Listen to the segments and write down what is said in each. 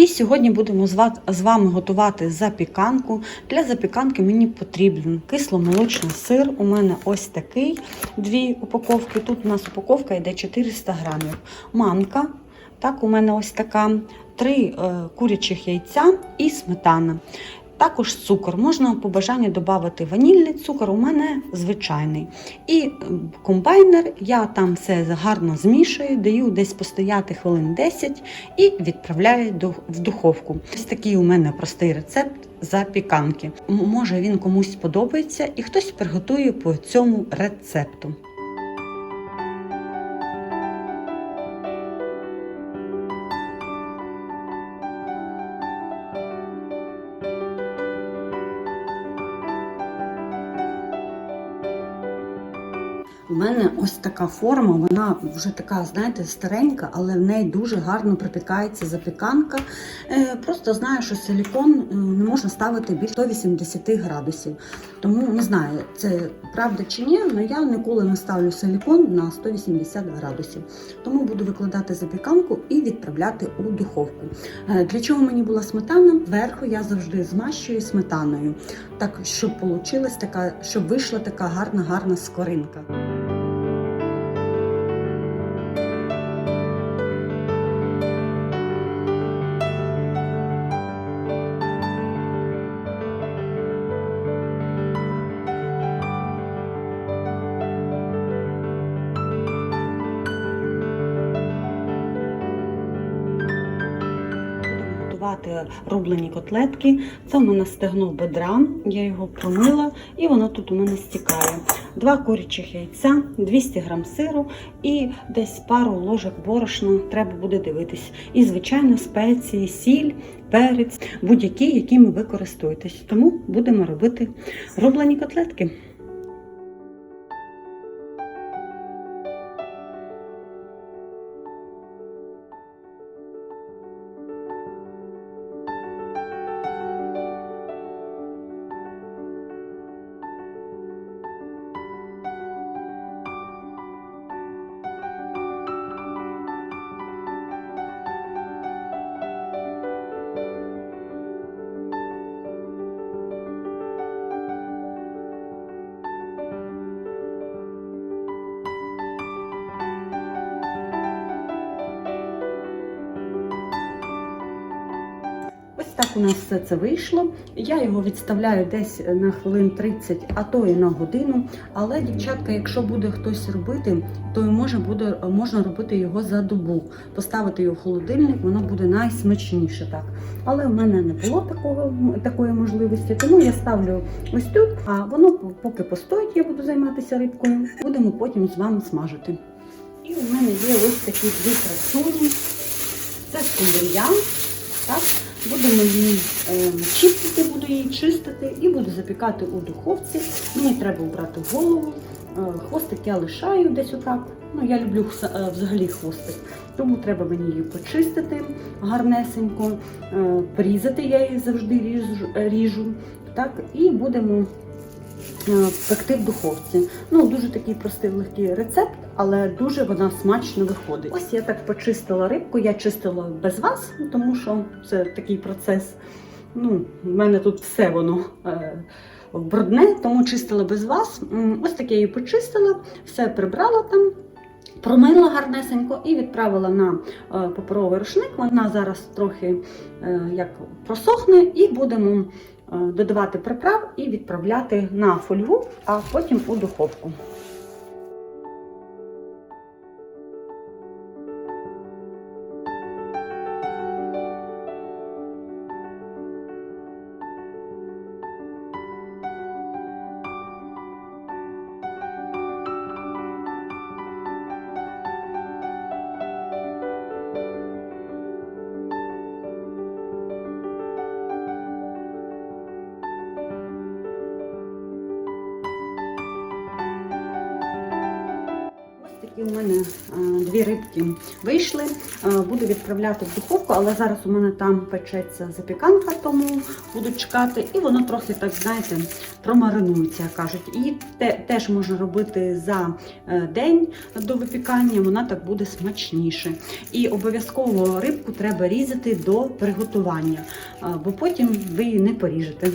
І сьогодні будемо з вами готувати запіканку. Для запіканки мені потрібен кисломолочний сир. У мене ось такий дві упаковки. Тут у нас упаковка йде 400 грамів. Манка. Так, у мене ось така три е, курячих яйця і сметана. Також цукор. Можна по бажанню додати ванільний цукор, у мене звичайний. І е, комбайнер, я там все гарно змішую, даю десь постояти хвилин 10 і відправляю в духовку. Ось такий у мене простий рецепт запіканки. Може він комусь сподобається і хтось приготує по цьому рецепту. Мене ось така форма, вона вже така, знаєте, старенька, але в неї дуже гарно припікається запіканка. Е, Просто знаю, що силікон е, не можна ставити більше 180 градусів. Тому не знаю, це правда чи ні, але я ніколи не ставлю силікон на 180 градусів. Тому буду викладати запіканку і відправляти у духовку. Е, Для чого мені була сметана? Зверху я завжди змащую сметаною, так щоб вийшла така гарна, гарна скоринка. Рублені котлетки. Це у мене стегно бедра, я його промила і воно тут у мене стікає. Два курячих яйця, 200 грам сиру і десь пару ложок борошна треба буде дивитись. І, звичайно, спеції, сіль, перець, будь-які, якими ви користуєтесь. Тому будемо робити рублені котлетки. Так у нас все це вийшло. Я його відставляю десь на хвилин 30, а то і на годину. Але, дівчатка, якщо буде хтось робити, то може буде, можна робити його за добу. Поставити його в холодильник, воно буде найсмачніше так. Але в мене не було такого, такої можливості, тому я ставлю ось тут, а воно поки постоїть, я буду займатися рибкою. Будемо потім з вами смажити. І у мене є ось такі дві красуні. Це скумбрія. Так? Будемо її е, чистити, буду її чистити і буду запікати у духовці. Мені треба обрати голову. Е, хвостик я лишаю десь отак. Ну, я люблю е, взагалі хвостик. Тому треба мені її почистити гарнесенько, порізати я її завжди ріжу. так? І будемо пекти в духовці. Ну, дуже такий простий легкий рецепт, але дуже вона смачно виходить. Ось я так почистила рибку, я чистила без вас, тому що це такий процес. Ну, в мене тут все воно. Е, Брудне, тому чистила без вас. Ось таке її почистила, все прибрала там, промила гарнесенько і відправила на е, паперовий рушник. Вона зараз трохи е, як просохне, і будемо е, додавати приправ і відправляти на фольгу, а потім у духовку. У мене е, дві рибки вийшли. Е, Буду відправляти в духовку, але зараз у мене там печеться запіканка, тому буду чекати. І воно трохи, так знаєте, промаринується, кажуть. І те, теж можна робити за е, день до випікання, вона так буде смачніше. І обов'язково рибку треба різати до приготування, бо потім ви її не поріжете.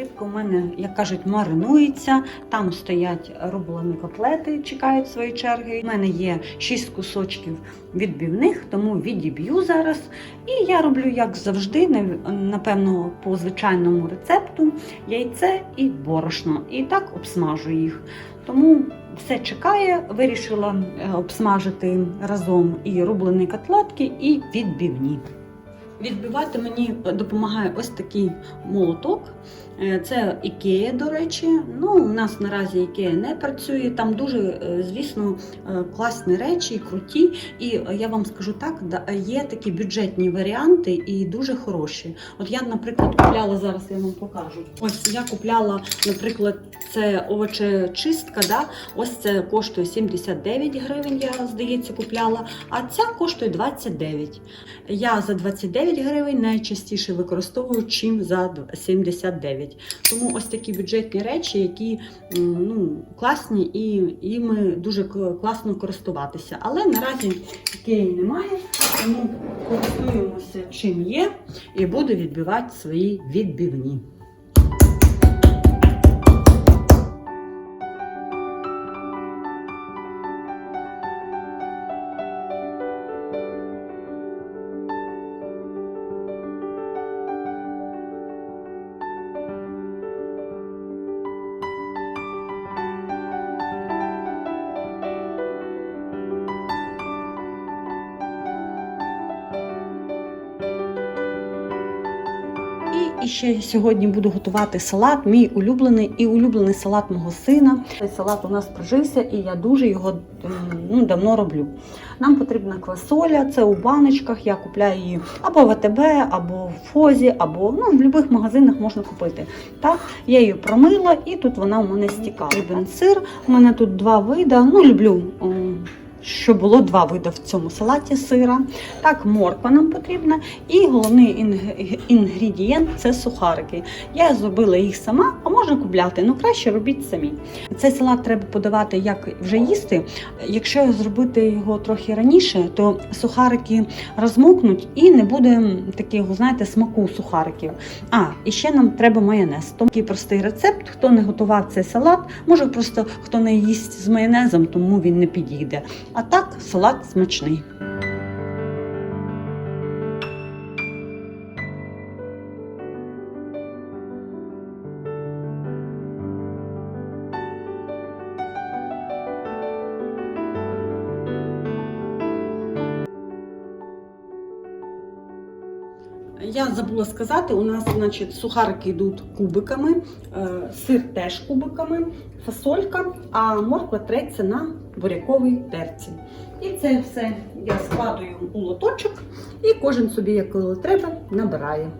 Рибка у мене, як кажуть, маринується. Там стоять рублені котлети, чекають своєї черги. У мене є 6 кусочків відбивних, тому відіб'ю зараз. І я роблю, як завжди, на- напевно, по звичайному рецепту яйце і борошно. І так обсмажу їх. Тому все чекає. Вирішила е, обсмажити разом і рублені котлетки, і відбивні. Відбивати мені допомагає ось такий молоток. Е, Це Ікея, до речі. Ну, у нас наразі Ікея не працює. Там дуже, е, звісно, е, класні речі, круті. І е, я вам скажу так, є такі бюджетні варіанти і дуже хороші. От я, наприклад, купляла зараз, я вам покажу. Ось я купляла, наприклад, це овочечистка. Да? Ось це коштує 79 гривень, я здається, купляла, а ця коштує 29. Я за 29 гривень найчастіше використовую, чим за 79. Тому ось такі бюджетні речі, які ну, класні і іми дуже класно користуватися. Але наразі ікеї немає, тому користуємося чим є, і буду відбивати свої відбивні. І, ще сьогодні буду готувати салат, мій улюблений і улюблений салат мого сина. Цей салат у нас прожився, і я дуже його ну, давно роблю. Нам потрібна квасоля, це у баночках. Я купляю її або в АТБ, або в Фозі, або ну, в будь-яких магазинах можна купити. Так, я її промила, і тут вона у мене стікала. Сир. У мене тут два види. Ну, люблю. М, Щоб було два види в цьому салаті сира. Так, морква нам потрібна. І головний інг- інгредієнт це сухарики. Я зробила їх сама, а можна купляти, ну краще робіть самі. Цей салат треба подавати, як вже їсти. Якщо зробити його трохи раніше, то сухарики розмокнуть і не буде такого, знаєте, смаку сухариків. А, і ще нам треба майонез. Тому такий простий рецепт. Хто не готував цей салат, може просто хто не їсть з майонезом, тому він не підійде. А так, салат смачний. Забула сказати, у нас значить, сухарики йдуть кубиками, е, сир теж кубиками, фасолька, а морква треться на буряковій терці. І це все я складую у лоточок і кожен собі, як коли треба, набирає.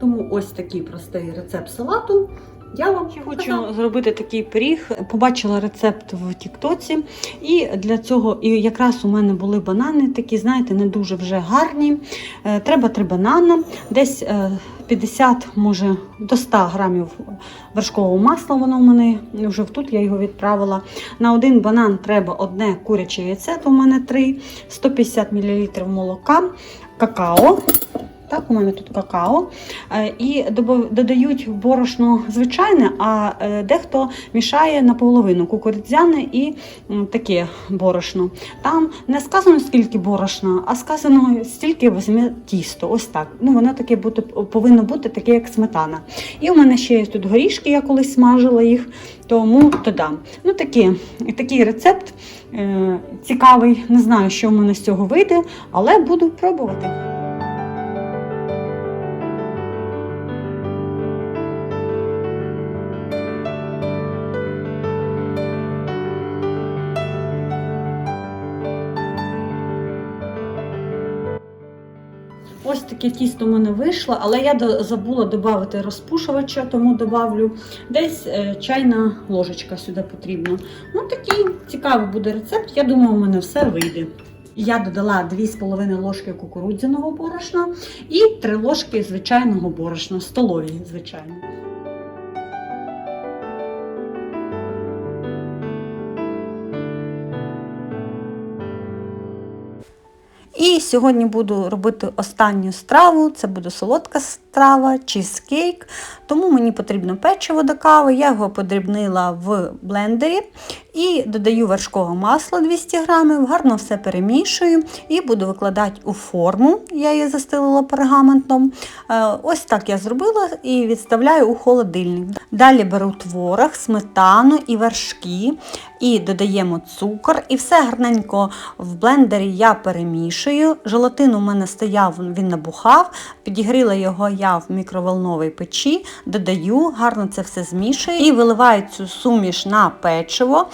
Тому ось такий простий рецепт салату. Я вам хочу зробити такий пиріг. Побачила рецепт в Тіктоці, і для цього і якраз у мене були банани, такі, знаєте, не дуже вже гарні. Е, Треба три банана, десь е, 50, може до 100 грамів вершкового масла. Воно у мене вже тут я його відправила. На один банан треба одне куряче яйце, то у мене три, 150 мл молока, какао. Так, у мене тут какао. Е, І додають борошно звичайне, а е, дехто мішає наполовину кукурудзяне і таке борошно. Там не сказано скільки борошна, а сказано стільки візьме тісто. Ось так. Ну воно таке бути повинно бути таке, як сметана. І у мене ще є тут горішки, я колись смажила їх, тому додам. Ну такі, такий рецепт е, цікавий. Не знаю, що в мене з цього вийде, але буду пробувати. Ось таке тісто в мене вийшло, але я забула додати розпушувача, тому додавлю десь е, чайна ложечка сюди потрібна. Ну такий цікавий буде рецепт. Я думаю, у мене все вийде. Я додала 2,5 ложки кукурудзяного борошна і 3 ложки звичайного борошна, столові, звичайно. І сьогодні буду робити останню страву. Це буде солодка страва, чізкейк. Тому мені потрібно печиво до кави. Я його подрібнила в блендері і додаю вершкове масло 200 грамів, гарно все перемішую і буду викладати у форму. Я її застелила пергаментом. Е, Ось так я зробила і відставляю у холодильник. Далі беру творог, сметану і вершки, і додаємо цукор, і все гарненько в блендері я перемішую. Желатин у мене стояв, він набухав, підігріла його я в мікроволновій печі, додаю, гарно це все змішую і виливаю цю суміш на печиво.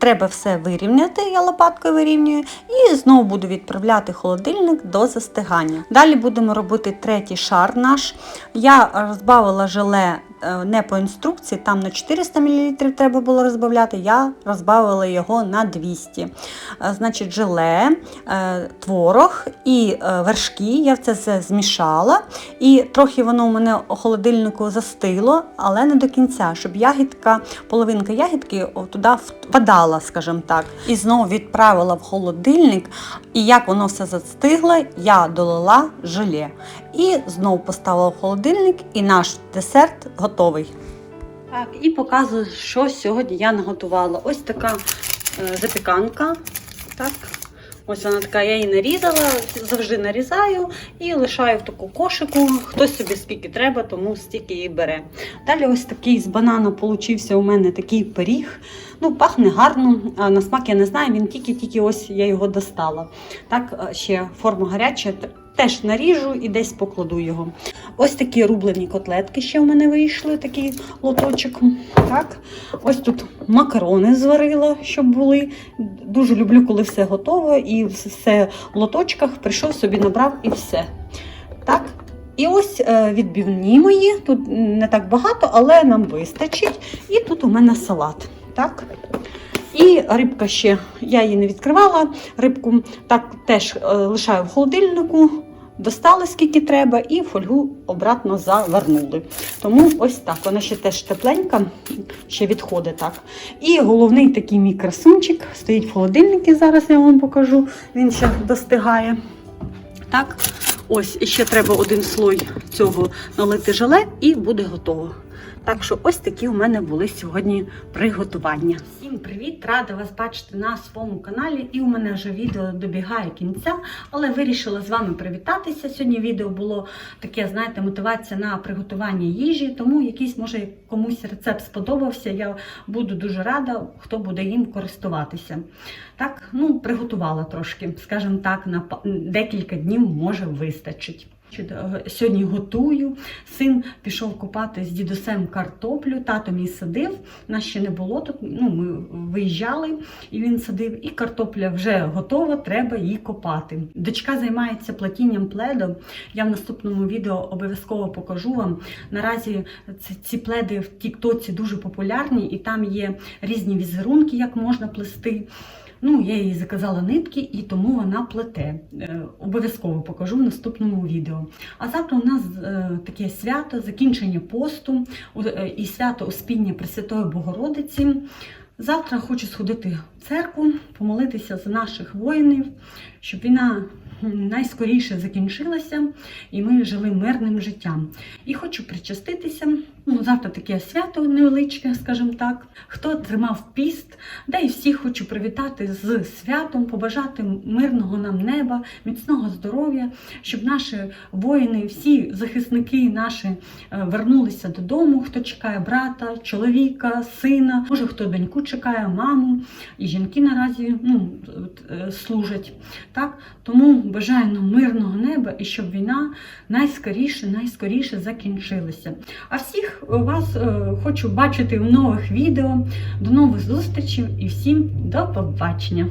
Треба все вирівняти, я лопаткою вирівнюю, і знову буду відправляти холодильник до застигання. Далі будемо робити третій шар наш. Я розбавила желе е, не по інструкції, там на 400 мл треба було розбавляти, я розбавила його на 200 Е, Значить, желе, е, творог і вершки. Я це змішала. І трохи воно у мене у холодильнику застило, але не до кінця, щоб ягідка, половинка ягідки туди впадала, скажімо так. І знову відправила в холодильник. І як воно все застигло, я долила желе. І знову поставила в холодильник, і наш десерт готовий. Так, і показую, що сьогодні я наготувала. Ось така е, запіканка. Так. Ось вона така, я її нарізала, завжди нарізаю і лишаю в таку кошику. Хтось собі скільки треба, тому стільки її бере. Далі ось такий з банану получився у мене такий пиріг. Ну, пахне гарно, а на смак я не знаю, він тільки-тільки ось я його достала. Так, е, ще форма гаряча, теж наріжу і десь покладу його. Ось такі рублені котлетки ще в мене вийшли, такий лоточок. Так. Ось тут макарони зварила, щоб були. Дуже люблю, коли все готово і все в лоточках прийшов собі, набрав і все. Так. І ось е, відбивні мої. Тут не так багато, але нам вистачить. І тут у мене салат. Так. І рибка ще, я її не відкривала. Рибку так теж е, лишаю в холодильнику. Достали скільки треба, і фольгу обратно завернули. Тому ось так. Вона ще теж тепленька, ще відходить так. І головний такий мій красунчик стоїть в холодильнику. Зараз я вам покажу. Він ще достигає. Так, ось і ще треба один слой цього налити желе, і буде готово. Так що ось такі у мене були сьогодні приготування. Всім привіт! Рада вас бачити на своєму каналі. І у мене вже відео добігає кінця, але вирішила з вами привітатися. Сьогодні відео було таке, знаєте, мотивація на приготування їжі, тому якийсь, може, комусь рецепт сподобався. Я буду дуже рада, хто буде їм користуватися. Так, ну, приготувала трошки, скажімо так, на декілька днів може вистачить. Е, Сьогодні готую. Син пішов копати з дідусем картоплю. Тато мій садив. Нас ще не було тут. Ну, ми виїжджали, і він садив. І картопля вже готова, треба її копати. Дочка займається платінням пледу. Я в наступному відео обов'язково покажу вам. Наразі ці пледи в Тіктоці дуже популярні, і там є різні візерунки, як можна плести. Ну, я їй заказала нитки, і тому вона плете. Е, Обов'язково покажу в наступному відео. А завтра у нас е, таке свято, закінчення посту е, і свято Успіння Пресвятої Богородиці. Завтра хочу сходити в церкву, помолитися за наших воїнів, щоб війна найскоріше закінчилася і ми жили мирним життям. І хочу причаститися. Ну, завтра таке свято невеличке, скажімо так. Хто тримав піст, да і всіх хочу привітати з святом, побажати мирного нам неба, міцного здоров'я, щоб наші воїни, всі захисники наші е, вернулися додому. Хто чекає брата, чоловіка, сина, може хто доньку чекає, маму. І жінки наразі ну, е, служать. Так? Тому бажаю нам мирного неба і щоб війна найскоріше, найскоріше закінчилася. А всіх вас е, хочу бачити в нових відео. До нових зустрічей і всім до побачення!